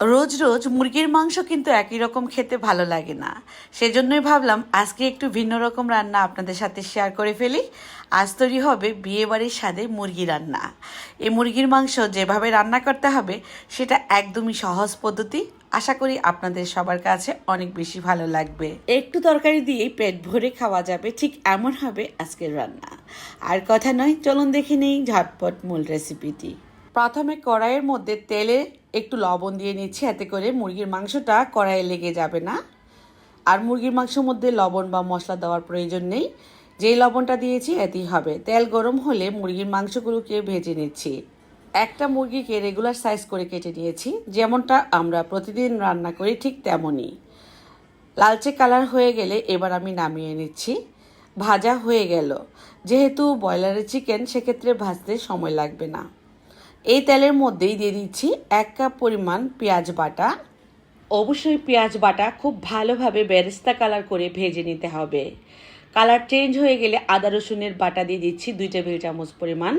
রোজ রোজ মুরগির মাংস কিন্তু একই রকম খেতে ভালো লাগে না। সেজন্যই ভাবলাম আজকে একটু ভিন্ন রকম রান্না আপনাদের সাথে শেয়ার করে ফেলি। আজ তৈরি হবে বিয়েবাড়ির স্বাদে মুরগি রান্না। এই মুরগির মাংস যেভাবে রান্না করতে হবে, সেটা একদমই সহজ পদ্ধতি। আশা করি আপনাদের সবার কাছে অনেক বেশি ভালো লাগবে। একটু তরকারি দিয়েই পেট ভরে খাওয়া যাবে, ঠিক এমন হবে আজকের রান্না। আর কথা নয়, চলুন দেখে নেই ঝটপট মূল রেসিপিটি প্রথমে কড়াইয়ের মধ্যে তেলে একটু লবণ দিয়ে নিচ্ছি, এতে করে মুরগির মাংসটা কড়াইয়ে লেগে যাবে না। আর মুরগির মাংসের মধ্যে লবণ বা মশলা দেওয়ার প্রয়োজন নেই। যেই লবণটা দিয়েছি, এতেই হবে। তেল গরম হলে মুরগির মাংসগুলোকে ভেজে নিচ্ছি। একটা মুরগিকে রেগুলার সাইজ করে কেটে নিয়েছি, যেমনটা আমরা প্রতিদিন রান্না করি ঠিক তেমনই। লালচে কালার হয়ে গেলে এবার আমি নামিয়ে নিচ্ছি। ভাজা হয়ে গেল। যেহেতু ব্রয়লারের চিকেন, সেক্ষেত্রে ভাজতে সময় লাগবে না। এই তেলের মধ্যেই দিয়ে দিচ্ছি এক কাপ পরিমাণ পেঁয়াজ বাটা। অবশ্যই পেঁয়াজ বাটা খুব ভালোভাবে বেরেস্তা কালার করে ভেজে নিতে হবে। কালার চেঞ্জ হয়ে গেলে আদা রসুনের বাটা দিয়ে দিচ্ছি দুই টেবিল চামচ পরিমাণ।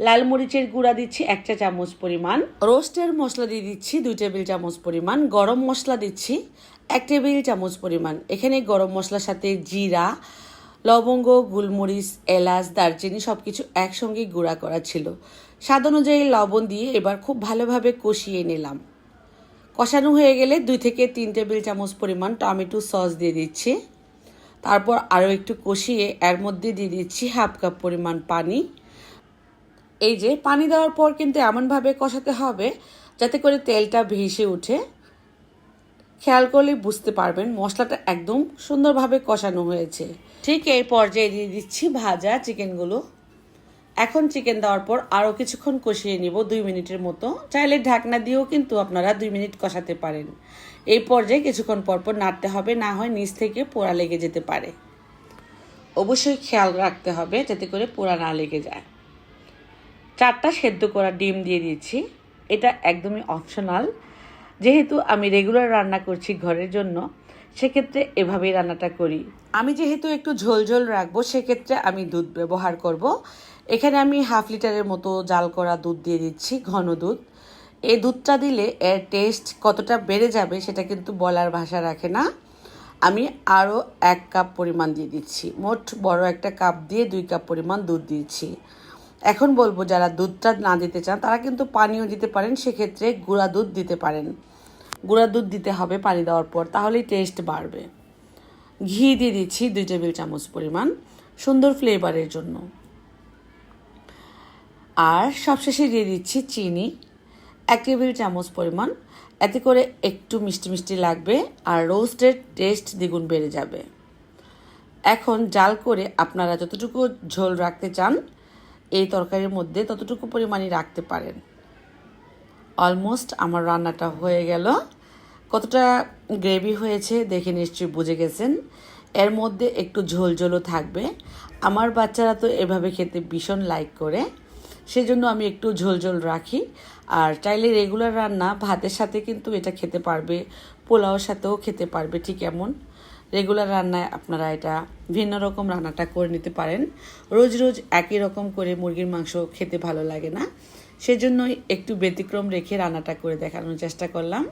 লাল মরিচের গুঁড়া দিচ্ছি এক চা চামচ পরিমাণ। রোস্টের মশলা দিয়ে দিচ্ছি দুই টেবিল চামচ পরিমাণ। গরম মশলা দিচ্ছি এক টেবিল চামচ পরিমাণ। এখানে গরম মশলার সাথে জিরা লবঙ্গ, গুলমরিচ, এলাচ, দারচিনি সব কিছু একসঙ্গে গুঁড়া করা ছিল। স্বাদ অনুযায়ী লবণ দিয়ে এবার খুব ভালোভাবে কষিয়ে নিলাম। কষানো হয়ে গেলে দুই থেকে তিন টেবিল চামচ পরিমাণ টমেটো সস দিয়ে দিচ্ছি। তারপর আরও একটু কষিয়ে এর মধ্যে দিয়ে দিচ্ছি হাফ কাপ পরিমাণ পানি। এই যে, পানি দেওয়ার পর কিন্তু এমনভাবে কষাতে হবে যাতে করে তেলটা ভেসে ওঠে। খেয়াল করলে বুঝতে পারবেন মশলাটা একদম সুন্দরভাবে কষানো হয়েছে। ঠিক এই পর্যায়ে দিয়ে দিচ্ছি ভাজা চিকেনগুলো। এখন চিকেন দেওয়ার পর আরও কিছুক্ষণ কষিয়ে নিব দুই মিনিটের মতো। চাইলে ঢাকনা দিয়েও কিন্তু আপনারা দুই মিনিট কষাতে পারেন। এই পর্যায়ে কিছুক্ষণ পরপর নাড়তে হবে, না হয় নিচ থেকে পোড়া লেগে যেতে পারে। অবশ্যই খেয়াল রাখতে হবে যাতে করে পোড়া না লেগে যায়। চারটা সেদ্ধ করা ডিম দিয়ে দিয়েছি এটা একদমই অপশনাল যেহেতু আমি রেগুলার রান্না করছি ঘরের জন্য, সেক্ষেত্রে এভাবেই রান্নাটা করি। আমি যেহেতু একটু ঝোল ঝোল রাখব, সেক্ষেত্রে আমি দুধ ব্যবহার করব। এখানে আমি হাফ লিটারের মতো জাল করা দুধ দিয়ে দিচ্ছি, ঘন দুধ। এই দুধটা দিলে এর টেস্ট কতটা বেড়ে যাবে সেটা কিন্তু বলার ভাষা রাখে না। আমি আরও এক কাপ পরিমাণ দিয়ে দিচ্ছি। মোট বড় একটা কাপ দিয়ে দুই কাপ পরিমাণ দুধ দিচ্ছি। এখন বলব যারা দুধটা না দিতে চান, তারা কিন্তু পানিও দিতে পারেন, সেক্ষেত্রে গুঁড়া দুধ দিতে পারেন। গুঁড়া দুধ দিতে হবে পানি দেওয়ার পর, তাহলেই টেস্ট বাড়বে। ঘি দিয়ে দিচ্ছি দুই টেবিল চামচ পরিমাণ, সুন্দর ফ্লেভারের জন্য। আর সবশেষে দিয়ে দিচ্ছি চিনি, এক টেবিল চামচ পরিমাণ। এতে করে একটু মিষ্টি মিষ্টি লাগবে আর রোস্টের টেস্ট দ্বিগুণ বেড়ে যাবে। এখন জাল করে আপনারা যতটুকু ঝোল রাখতে চান এই তরকারির মধ্যে ততটুকু পরিমাণই রাখতে পারেন। অলমোস্ট আমার রান্নাটা হয়ে গেল। কতটা গ্রেভি হয়েছে দেখে নিশ্চয়ই বুঝে গেছেন। এর মধ্যে একটু ঝোল ঝোলও থাকবে। আমার বাচ্চারা তো এভাবে খেতে ভীষণ লাইক করে। সেজন্য আমি একটু ঝোল ঝোল রাখি। আর চাইলে রেগুলার রান্না, ভাতের সাথে কিন্তু এটা খেতে পারবে, পোলাওর সাথেও খেতে পারবে, ঠিক এমন। রেগুলার রান্নায় আপনারা এটা ভিন্ন রকম রান্নাটা করে নিতে পারেন। রোজ রোজ একই রকম করে মুরগির মাংস খেতে ভালো লাগে না। সেজন্যই একটু ব্যতিক্রম রেখে রান্নাটা করে দেখানোর চেষ্টা করলাম।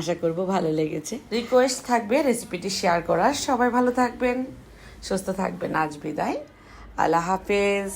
আশা করব ভালো লেগেছে। রিকোয়েস্ট থাকবে রেসিপিটি শেয়ার করার। সবাই ভালো থাকবেন, সুস্থ থাকবেন। আজ বিদায়। আল্লাহ হাফেজ।